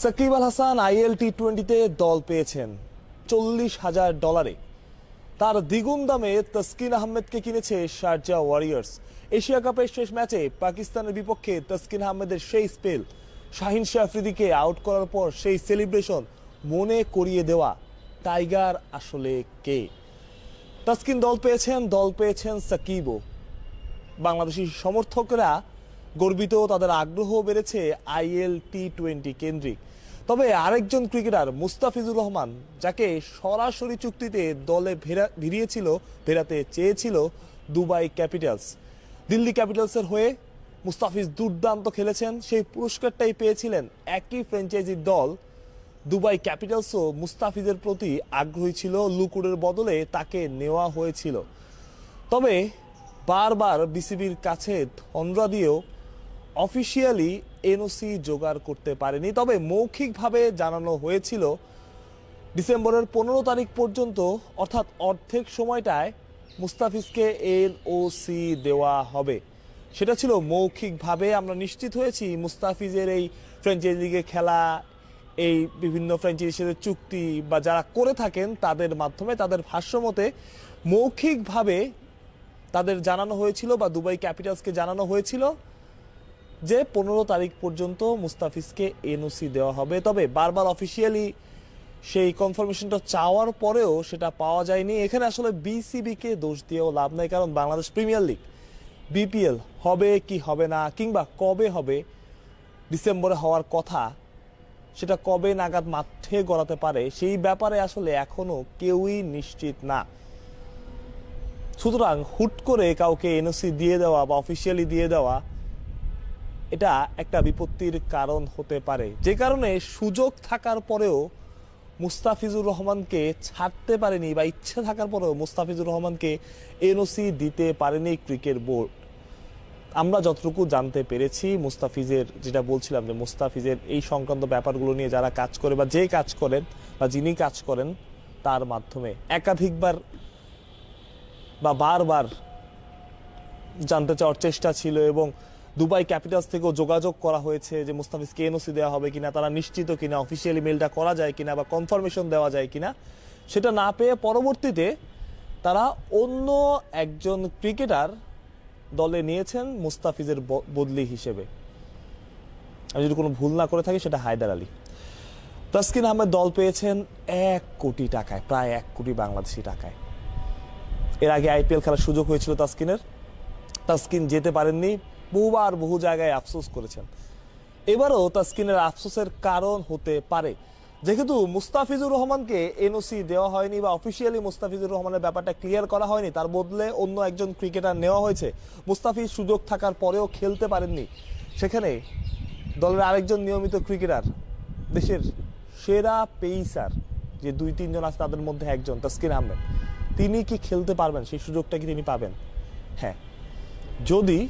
Shakib Al Hasan IL T টোয়েন্টিতে দল পেয়েছেন চল্লিশ হাজার ডলারে। তার দ্বিগুণ দামে তসকিন আহমেদকে কিনেছে শারজা ওয়ারিয়ার্স এশিয়া কাপের শেষ ম্যাচে পাকিস্তানের বিপক্ষে তসকিন আহমেদের সেই স্পেল শাহিন শাহ আফ্রিদিকে আউট করার পর সেই সেলিব্রেশন মনে করিয়ে দেওয়া টাইগার আসলে কে? তাসকিন দল পেয়েছেন দল পেয়েছেন সাকিবও। বাংলাদেশি সমর্থকরা গর্বিত তাদের আগ্রহ বেড়েছে আইএল টি টোয়েন্টি কেন্দ্রিক। তবে আরেকজন ক্রিকেটার মুস্তাফিজুর রহমান, যাকে সরাসরি চুক্তিতে দলে ভেরা- ভিড়িয়েছিল ফেরাতে চেয়েছিল দুবাই ক্যাপিটালস। দিল্লি ক্যাপিটালসের হয়ে মুস্তাফিজ দুর্দান্ত খেলেছেন, সেই পুরস্কারটাই পেয়েছিলেন একই ফ্র্যাঞ্চাইজির দল। দুবাই ক্যাপিটালসও মুস্তাফিজের প্রতি আগ্রহী ছিল, লুকুরের বদলে তাকে নেওয়া হয়েছিল। তবে বারবার বিসিবির কাছে ধনরা দিয়েও অফিসিয়ালি এনওসি জোগাড় করতে পারেনি, তবে মৌখিকভাবে জানানো হয়েছিল ডিসেম্বরের পনেরো তারিখ পর্যন্ত, অর্থাৎ অর্ধেক সময়টায় মুস্তাফিজকে এনওসি দেওয়া হবে। সেটা ছিল মৌখিকভাবে, আমরা নিশ্চিত হয়েছি মুস্তাফিজের এই ফ্র্যাঞ্চাইজি লিগে খেলা, এই বিভিন্ন ফ্র্যাঞ্চাইজির চুক্তি বা যারা করে থাকেন তাদের মাধ্যমে, তাদের ভাষ্যমতে মৌখিকভাবে তাদের জানানো হয়েছিল বা দুবাই ক্যাপিটালসকে জানানো হয়েছিল। যে পনেরো তারিখ পর্যন্ত মুস্তাফিজকে এনওসি দেওয়া হবে। তবে বারবার অফিসিয়ালি সেই কনফার্মেশনটা চাওয়ার পরেও সেটা পাওয়া যায়নি। এখানে আসলে বিসিবিকে দোষ দিয়েও লাভ নাই, কারণ বাংলাদেশ প্রিমিয়ার লিগ বিপিএল হবে কি হবে না, কিংবা কবে হবে, ডিসেম্বরে হওয়ার কথা, সেটা কবে নাগাদ মাঠে গড়াতে পারে, সেই ব্যাপারে আসলে এখনও কেউই নিশ্চিত না। সুতরাং হুট করে কাউকে এনওসি দিয়ে দেওয়া বা অফিসিয়ালি দিয়ে দেওয়া এটা একটা বিপত্তির কারণ হতে পারে। যে কারণে সুযোগ থাকার পরেও মুস্তাফিজুর রহমানকে ছাড়তে পারেনি বা ইচ্ছে থাকার পরেও মুস্তাফিজুর রহমানকে এনওসি দিতে পারেনি ক্রিকেট বোর্ড। আমরা যতটুকু জানতে পেরেছি, মুস্তাফিজের যেটা বলছিলাম যে মুস্তাফিজের এই সংক্রান্ত ব্যাপারগুলো নিয়ে যারা কাজ করে বা যে কাজ করেন বা যিনি কাজ করেন, তার মাধ্যমে একাধিকবার বা বারবার জানতে চাওয়ার চেষ্টা ছিল এবং দুবাই ক্যাপিটালস থেকেও যোগাযোগ করা হয়েছে যে মুস্তাফিজকে এনওসি দেওয়া হবে কিনা, তারা নিশ্চিত কিনা অফিসিয়ালি মেলটা করা যায় কিনা বা কনফার্মেশন দেওয়া যায় কিনা, সেটা না পেয়ে পরবর্তীতে তারা অন্য একজন ক্রিকেটার দলে নিয়েছেন মুস্তাফিজের বদলি হিসেবে। আমি যদি কোনো ভুল না করে থাকি, সেটা হায়দার আলী। তাসকিন আহমেদ দল পেয়েছেন এক কোটি টাকায়, প্রায় এক কোটি বাংলাদেশি টাকায়। এর আগে আইপিএল খেলার সুযোগ হয়েছিল তাসকিনের। তাসকিন যেতে পারেননি বহুবার বহু জায়গায় আফসোস করেছেন। এবারও তাসকিনের আফসোসের কারণ হতে পারে। যেহেতু মুস্তাফিজুর রহমানকে এনওসি দেওয়া হয়নি বা অফিসিয়ালি মুস্তাফিজুর রহমানের ব্যাপারটা ক্লিয়ার করা হয়নি, তার বদলে অন্য একজন ক্রিকেটার নেওয়া হয়েছে। মুস্তাফিজ সুযোগ থাকার পরেও খেলতে পারেননি। সেখানে দলের আরেকজন নিয়মিত ক্রিকেটার দেশের সেরা পেইসার যে দুই তিনজন আছে তাদের মধ্যে একজন, তাসকিন আহমেদ। তিনি কি খেলতে পারবেন? সেই সুযোগটা কি তিনি পাবেন? হ্যাঁ। যদি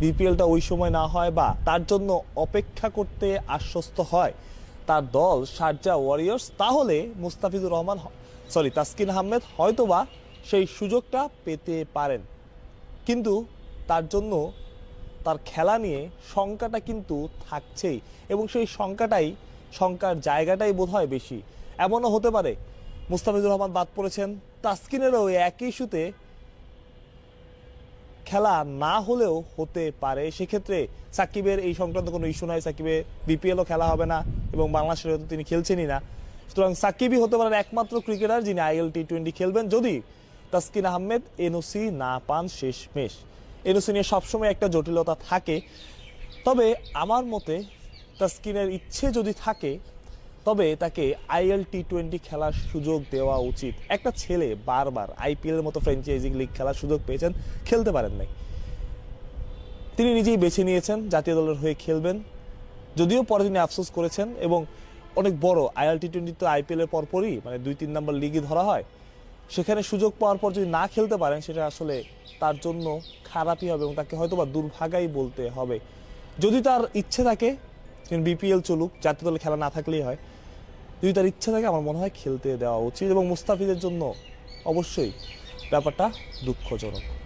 বিপিএলটা ওই সময় না হয় বা তার জন্য অপেক্ষা করতে আশ্বস্ত হয় তার দল শারজা ওয়ারিয়র্স তাহলে মুস্তাফিজুর রহমান সরি তাসকিন আহমেদ হয়তোবা সেই সুযোগটা পেতে পারেন। কিন্তু তার জন্য তার খেলা নিয়ে শঙ্কাটা কিন্তু থাকছেই এবং সেই শঙ্কাটাই, শঙ্কার জায়গাটাই বোধ হয় বেশি। এমনও হতে পারে, মুস্তাফিজুর রহমান বাদ পড়েছেন, তাসকিনেরও একই ইস্যুতে খেলা না হলেও হতে পারে। সেক্ষেত্রে সাকিবের এই সংক্রান্ত কোনো ইস্যু নয় সাকিবের বিপিএলও খেলা হবে না এবং বাংলাদেশের হয়তো তিনি খেলছেনই না। সুতরাং সাকিবই হতে পারেন একমাত্র ক্রিকেটার যিনি আইএল টি টোয়েন্টি খেলবেন যদি তাসকিন আহমেদ এনওসি না পান শেষ মেশ এনওসি নিয়ে সবসময় একটা জটিলতা থাকে। তবে আমার মতে তাসকিনের ইচ্ছে যদি থাকে তবে তাকে আইএল টি টোয়েন্টি খেলার সুযোগ দেওয়া উচিত। একটা ছেলে বারবার আইপিএল এর মতো ফ্র্যাঞ্চাইজি লিগ খেলার সুযোগ পেয়েছেন, খেলতে পারেন নাই। তিনি নিজেই বেছে নিয়েছেন, জাতীয় দলের হয়ে খেলবেন। যদিও পরে তিনি আফসোস করেছেন এবং অনেক বড় আইএল টি টোয়েন্টি তো আইপিএল এর পরপরই মানে দুই তিন নম্বর লিগই ধরা হয়। সেখানে সুযোগ পাওয়ার পর যদি না খেলতে পারেন, সেটা আসলে তার জন্য খারাপই হবে এবং তাকে হয়তো বা দুর্ভাগাই বলতে হবে। যদি তার ইচ্ছে থাকে বিপিএল চলুক, জাতীয় দলে খেলা না থাকলেই হয়। যদি তার ইচ্ছা থাকে, আমার মনে হয় খেলতে দেওয়া উচিত এবং মুস্তাফিজের জন্য অবশ্যই ব্যাপারটা দুঃখজনক।